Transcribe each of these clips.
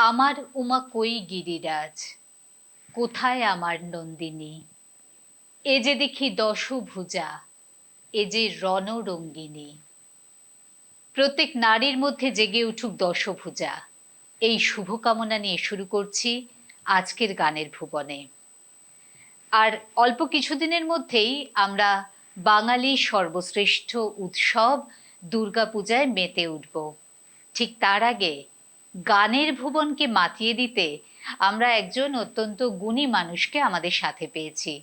আমার উমা কই গিরিরাজ? কোথায় আমার নন্দিনী? এ যে দেখি দশভুজা, এ যে রণরঙ্গিনী। প্রত্যেক নারীর মধ্যে জেগে উঠুক দশভুজা। এই শুভকামনা নিয়ে শুরু করছি আজকের গানের ভুবনে। আর অল্প কিছুদিনের মধ্যেই আমরা বাঙালি সর্বশ্রেষ্ঠ উৎসব দুর্গাপূজায় মেতে উঠব। ঠিক তার আগে গানের ভুবনকে মাতিয়ে দিতে আমরা একজন অত্যন্ত গুণী মানুষকে আমাদের সাথে পেয়েছি।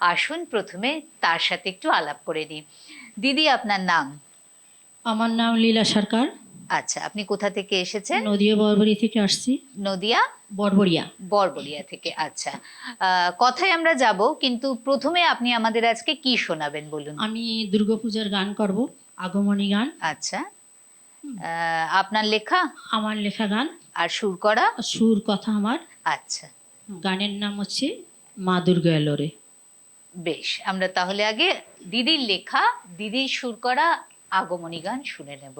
আসুন প্রথমে তার সাথে একটু আলাপ করে নিই। দিদি আপনার নাম? আমার নাম লীলা সরকার। আচ্ছা আপনি কোথা থেকে এসেছেন? নদিয়া বরবরি থেকে আসছি। নদিয়া? বরবরিয়া। বরবরিয়া থেকে আচ্ছা। আহ, কথায় আমরা যাব কিন্তু প্রথমে আপনি আমাদের আজকে কি শোনাবেন বলুন? আমি দুর্গাপূজার গান করব আগমনী গান। আচ্ছা। আপনার লেখা? আমার লেখা গান। আর সুর করা? সুর কথা আমার। আচ্ছা। গানের নাম হচ্ছে মা দুর্গা এলোরে। বেশ আমরা তাহলে আগে দিদির লেখা দিদির সুর করা আগমনী গান শুনে নেব।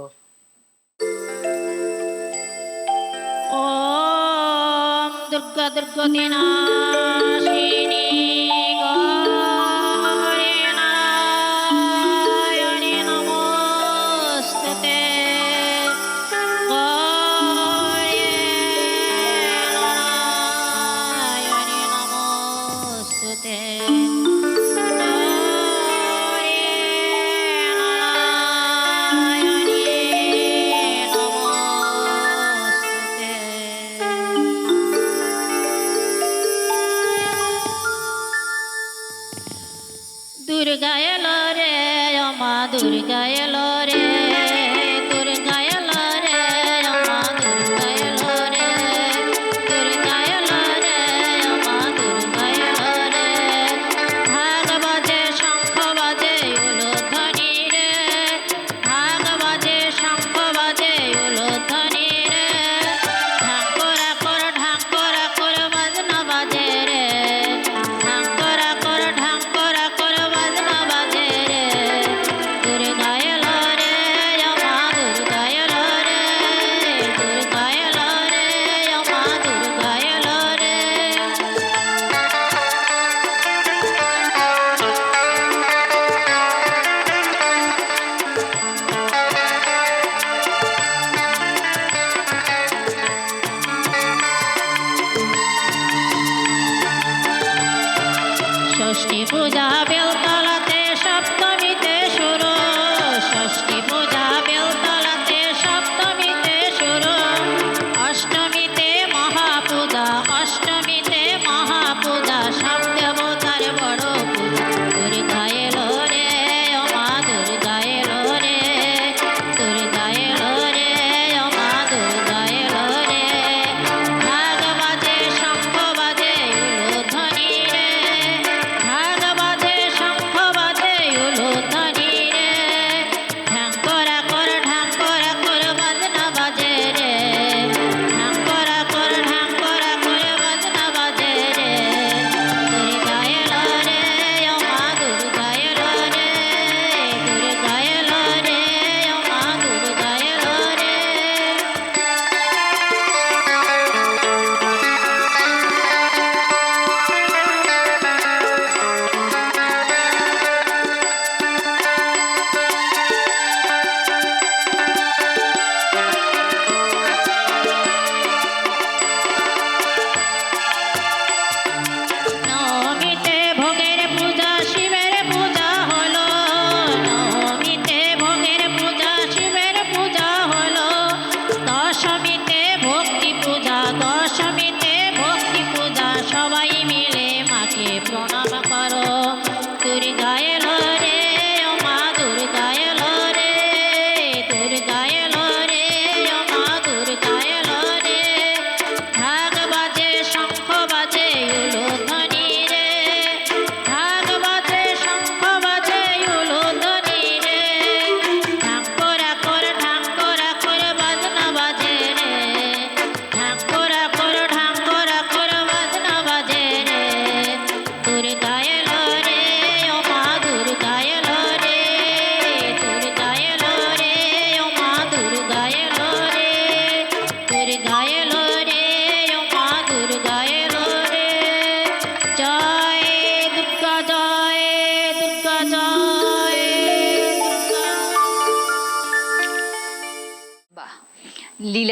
ওম দুর্গা দুর্গা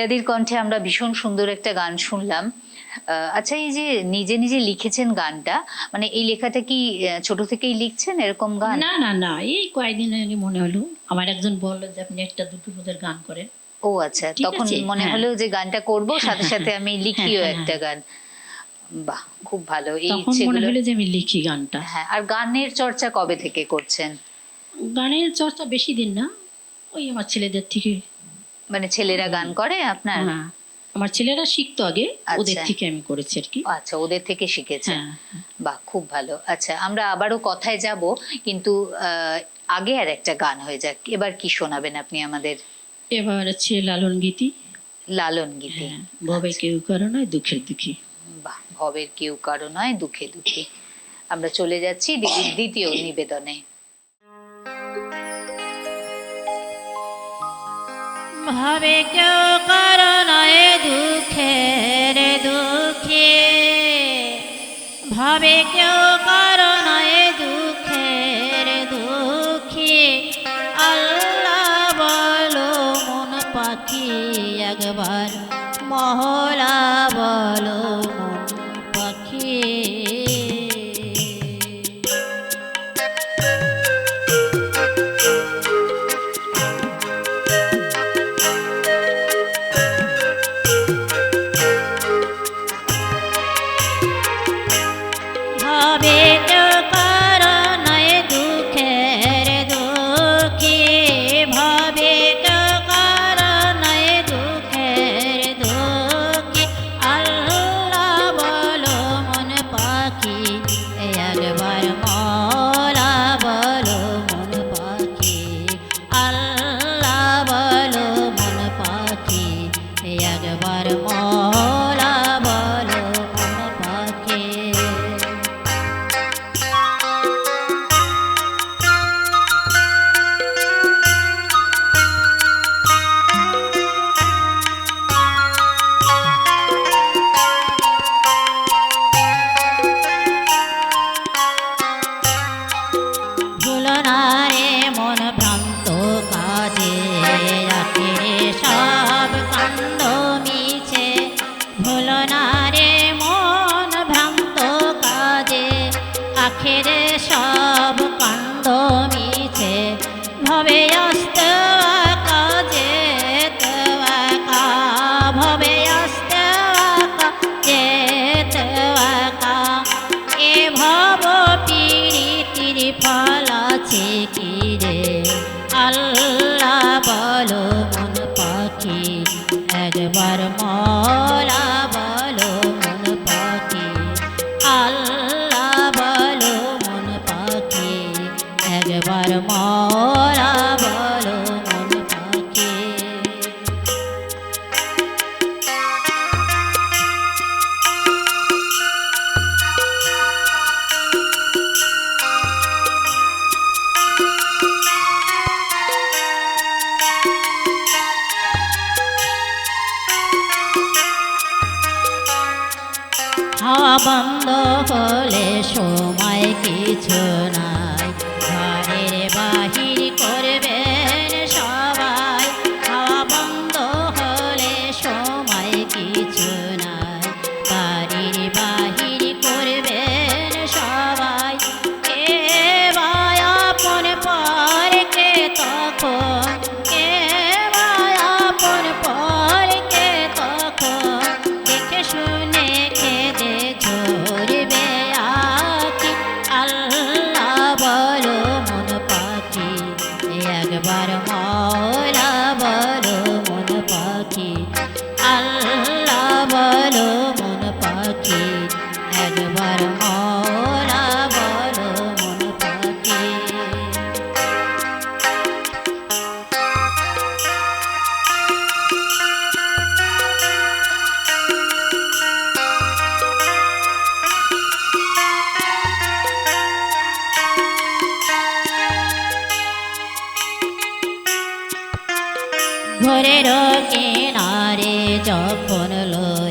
লীলাদির কণ্ঠে আমরা ভীষণ সুন্দর একটা গান শুনলাম। আচ্ছা এই যে নিজে নিজে লিখেছেন গানটা মানে এই লেখাটা কি ছোট থেকেই লিখছেন এরকম গান? না না না এই কয়েকদিন আগে মনে হলো। আমার একজন বলল যে আপনি একটা দুটো বোধের গান করেন। ও আচ্ছা তখন মনে হ্যাঁ। হলো যে গানটা করব সাথে সাথে আমি লিখিও হ্যাঁ, একটা গান। বাহ খুব ভালো। এই তখন মনে হলো যে আমি লিখি গানটা। হ্যাঁ আর গানের চর্চা কবে থেকে করছেন? গানের চর্চা বেশি দিন না ওই আমার ছেলেদের থেকে মানে ছেলেরা গান করে আপনার? হ্যাঁ আমার ছেলেরা শিখতো আগে ওদের আচ্ছা। থেকে আমি করেছি আর কি। আচ্ছা ওদের থেকে শিখেছেন হ্যাঁ বাহ খুব ভালো। আচ্ছা আমরা আবারও কথায় যাব কিন্তু আগে আর একটা গান হয়ে যাক। এবার কি শোনাবেন আপনি আমাদের? এবার হচ্ছে লালন গীতি। লালন গীতি। হ্যাঁ ভবে কেউ কারও নয় দুঃখের দুঃখী। বাহ ভবের কেউ কারও নয় দুঃখে দুঃখে। আমরা চলে যাচ্ছি দিদির দ্বিতীয় নিবেদনে। ভাবে কেউ কারণে দুঃখের দুঃখে। ভাবে কেউ যখন লো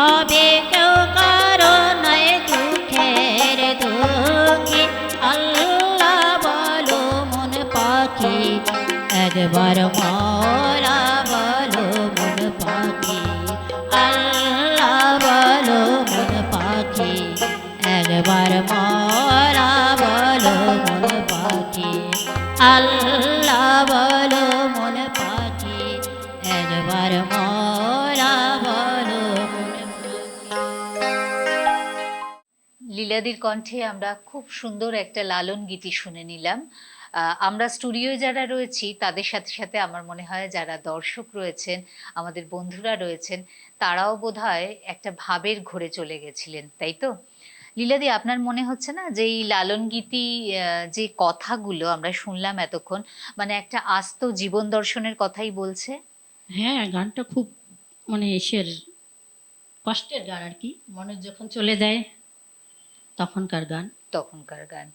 হবে লীলাদির কণ্ঠে আমরা খুব সুন্দর একটা লালন গীতি শুনে নিলাম। আমরা স্টুডিওয়ে যারা রয়েছি, তাদের সাথে সাথে আমার মনে হয় যারা দর্শক রয়েছেন, আমাদের বন্ধুরা রয়েছেন, তারাও বোধহয় একটা ভাবের ঘোরে চলে গেছিলেন, তাই তো? লীলাদি, আপনার মনে হচ্ছে না যে এই লালন গীতি যে কথাগুলো আমরা শুনলাম এতক্ষণ মানে একটা আস্ত জীবন দর্শনের কথাই বলছে? হ্যাঁ গানটা খুব মানে এসের কষ্টের গান আর কি। মনে যখন চলে যায় তখনকার গান। তখনকার গান।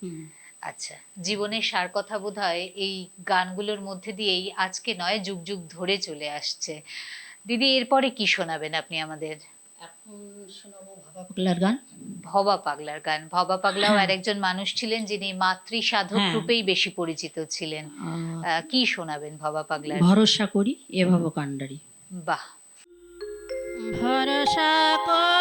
আচ্ছা জীবনের সার কথা বোধ হয় এই গানগুলোর মধ্যে দিয়েই আজকে নয় যুগ যুগ ধরে চলে আসছে। দিদি এরপরে কি শোনাবেন আপনি আমাদের? ভাবা পাগলার গান। ভবা পাগলার গান। ভবা পাগলাও হ্যাঁ। আরেকজন মানুষ ছিলেন যিনি মাতৃ সাধক হ্যাঁ। রূপেই বেশি পরিচিত ছিলেন। কি শোনাবেন ভবা পাগলার? ভরসা করি এ ভব কাণ্ডারি। বাহ। ভরসা করে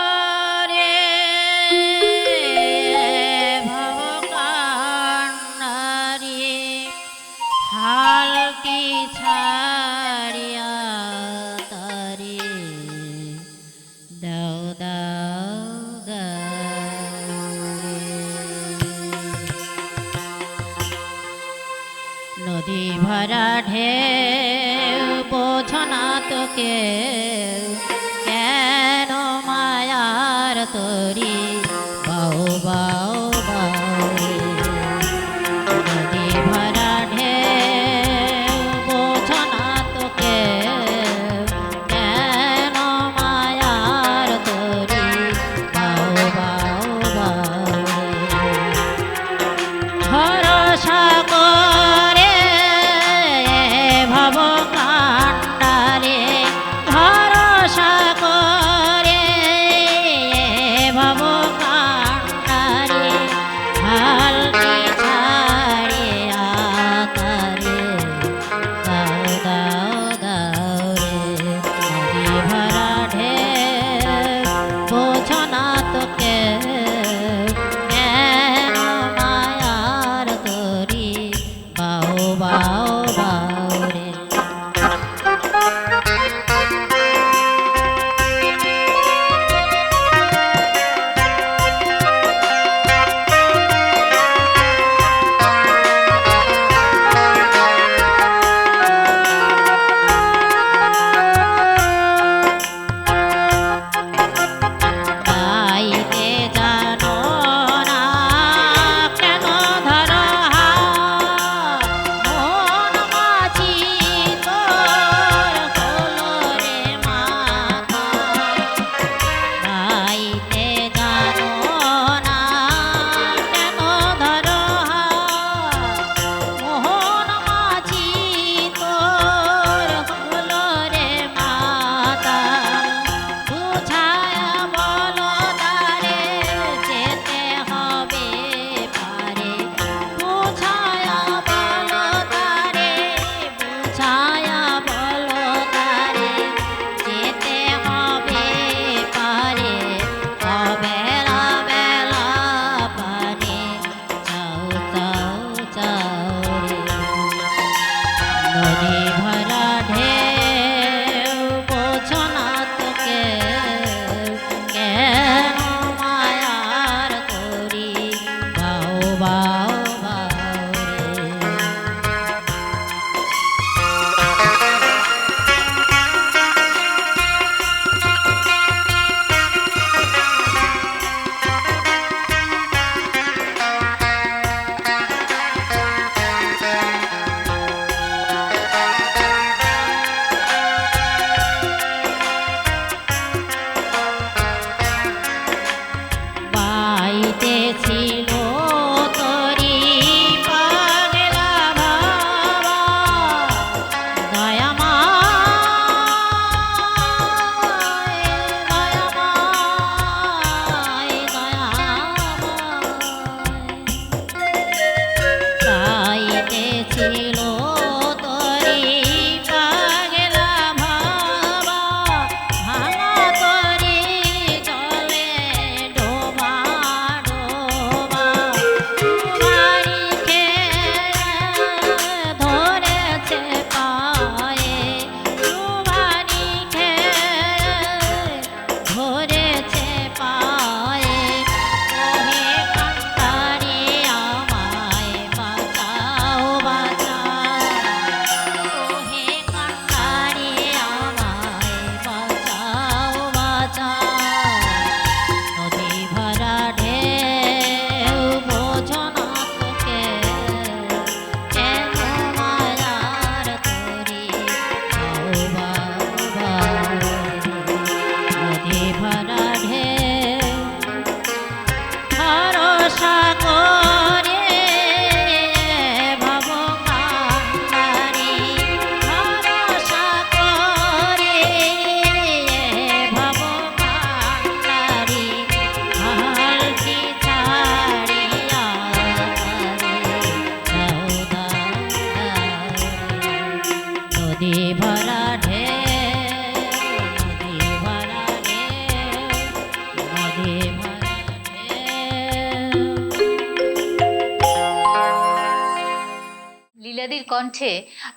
কণ্ঠে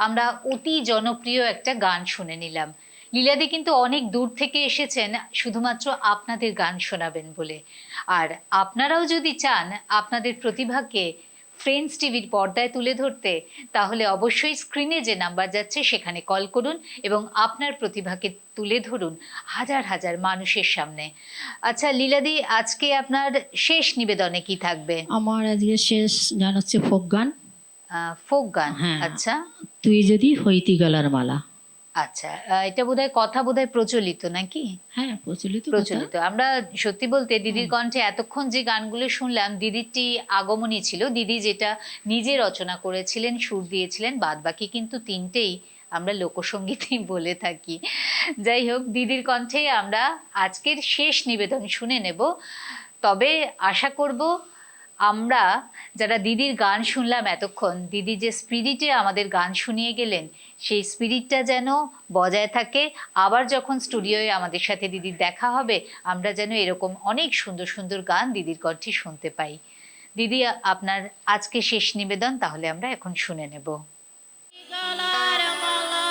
আমরা অতি জনপ্রিয় একটা গান শুনে নিলাম। লীলাদি কিন্তু অনেক দূর থেকে এসেছেন, শুধুমাত্র আপনাদের গান শোনাবেন বলে। আর আপনারাও যদি চান আপনাদের প্রতিভাকে ফ্রেন্ডস টিভির পর্দায় তুলে ধরতে, তাহলে অবশ্যই স্ক্রিনে যে নাম্বার যাচ্ছে সেখানে কল করুন এবং আপনার প্রতিভাকে তুলে ধরুন হাজার হাজার মানুষের সামনে। আচ্ছা লীলাদি, আজকে আপনার শেষ নিবেদনে কি থাকবে? আমার আজকে শেষ গান হচ্ছে ফোক গান। ফোক গান। হ্যাঁ। আচ্ছা। তুই যদি হইতি গলার মালা। আচ্ছা এটা বোধহয় কথা বোধহয় প্রচলিত নাকি? হ্যাঁ প্রচলিত প্রচলিত। আমরা সত্যি বলতে দিদির কণ্ঠে এতক্ষণ যে গানগুলো শুনলাম দিদিরটি আগমনী ছিল। দিদি যেটা নিজে রচনা করেছিলেন সুর দিয়েছিলেন বাদ বাকি কিন্তু তিনটেই আমরা লোকসঙ্গীতই বলে থাকি। যাই হোক দিদির কণ্ঠে আমরা আজকের শেষ নিবেদন শুনে নেব। তবে আশা করব আমরা যারা দিদির গান শুনলাম এতক্ষণ, দিদি যে স্পিরিটে আমাদের গান শুনিয়ে গেলেন, সেই স্পিরিটটা যেন বজায় থাকে। আবার যখন স্টুডিওয়ে আমাদের সাথে দিদির দেখা হবে, আমরা যেন এরকম অনেক সুন্দর সুন্দর গান দিদির কণ্ঠে শুনতে পাই। দিদি, আপনার আজকে শেষ নিবেদন, তাহলে আমরা এখন শুনে নেব। গলার মালা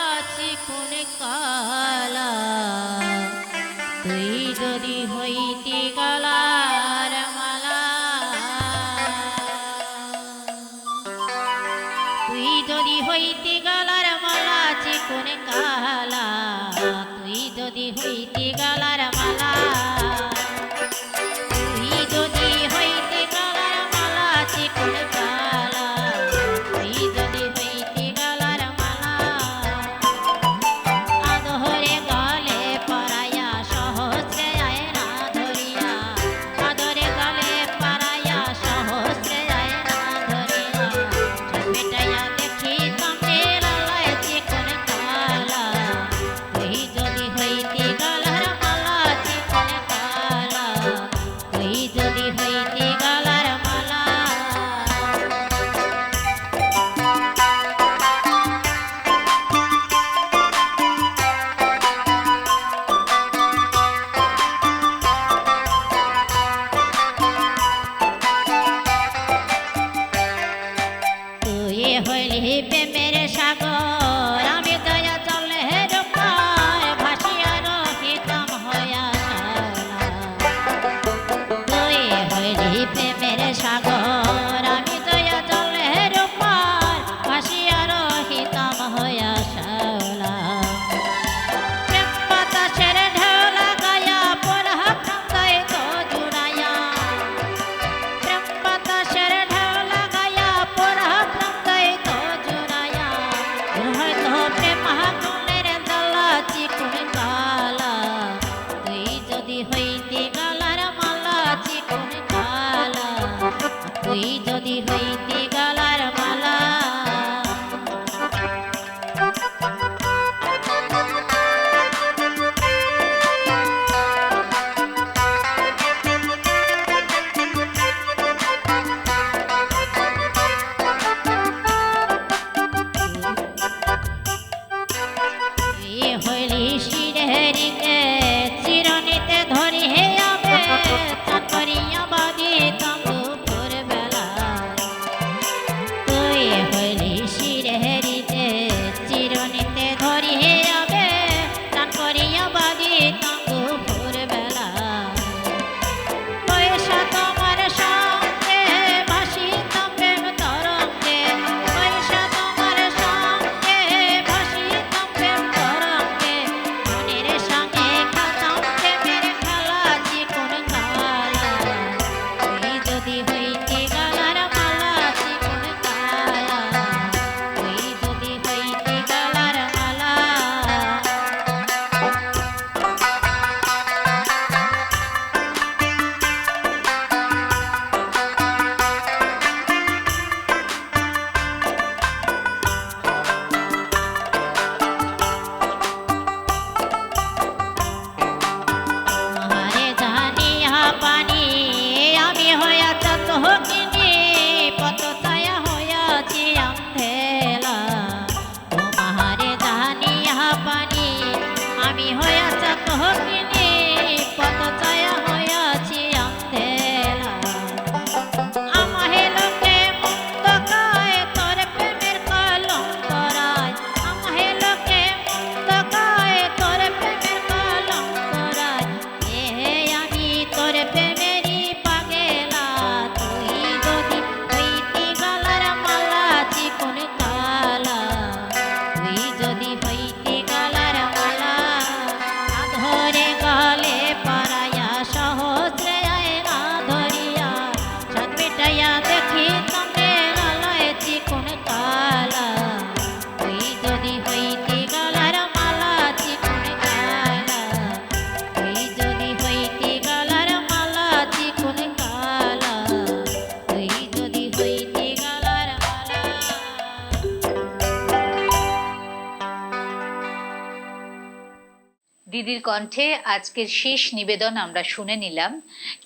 দিদির কণ্ঠে আজকের শেষ নিবেদন আমরা শুনে নিলাম।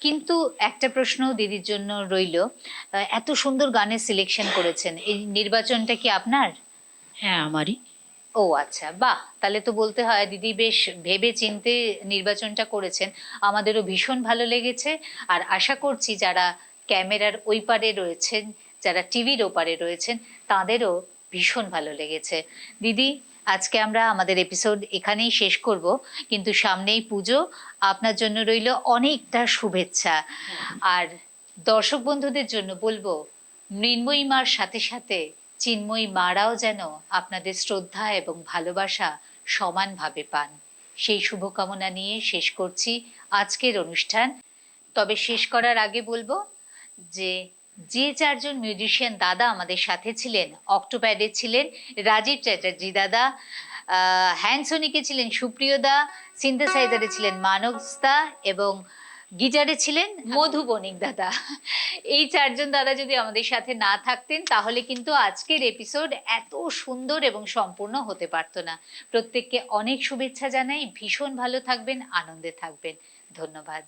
কিন্তু একটা প্রশ্ন দিদির জন্য রইল। এত সুন্দর গানের সিলেকশন করেছেন। এই নির্বাচনটা কি আপনার? হ্যাঁ আমারই। ও আচ্ছা বাহ! তাহলে তো বলতে হয় দিদি বেশ ভেবে চিনতে নির্বাচনটা করেছেন। আমাদেরও ভীষণ ভালো লেগেছে। আর আশা করছি যারা ক্যামেরার ওই পারে রয়েছেন যারা টিভির ওপারে রয়েছেন তাদেরও ভীষণ ভালো লেগেছে। দিদি আজকে আমরা আমাদের এপিসোড এখানেই শেষ করব। কিন্তু সামনেই পুজো। আপনার জন্য রইল অনেকটা শুভেচ্ছা। আর দর্শক বন্ধুদের জন্য বলব, মৃন্ময়ী মার সাথে সাথে চিন্ময়ী মারাও যেন আপনাদের শ্রদ্ধা এবং ভালোবাসা সমানভাবে পান। সেই শুভকামনা নিয়ে শেষ করছি আজকের অনুষ্ঠান। তবে শেষ করার আগে বলব যে যে চারজন মিউজিশিয়ান দাদা আমাদের সাথে ছিলেন অক্টোপ্যাডে ছিলেন রাজীব চ্যাটার্জি দাদা হ্যান্ডসোনিকে ছিলেন সুপ্রিয় দা সিনথেসাইজারে ছিলেন মানস দা এবং গিটারে ছিলেন মধু বণিক দাদা। এই চারজন দাদা যদি আমাদের সাথে না থাকতেন তাহলে কিন্তু আজকের এপিসোড এত সুন্দর এবং সম্পূর্ণ হতে পারতো না। প্রত্যেককে অনেক শুভেচ্ছা জানাই ভীষণ ভালো থাকবেন আনন্দে থাকবেন। ধন্যবাদ।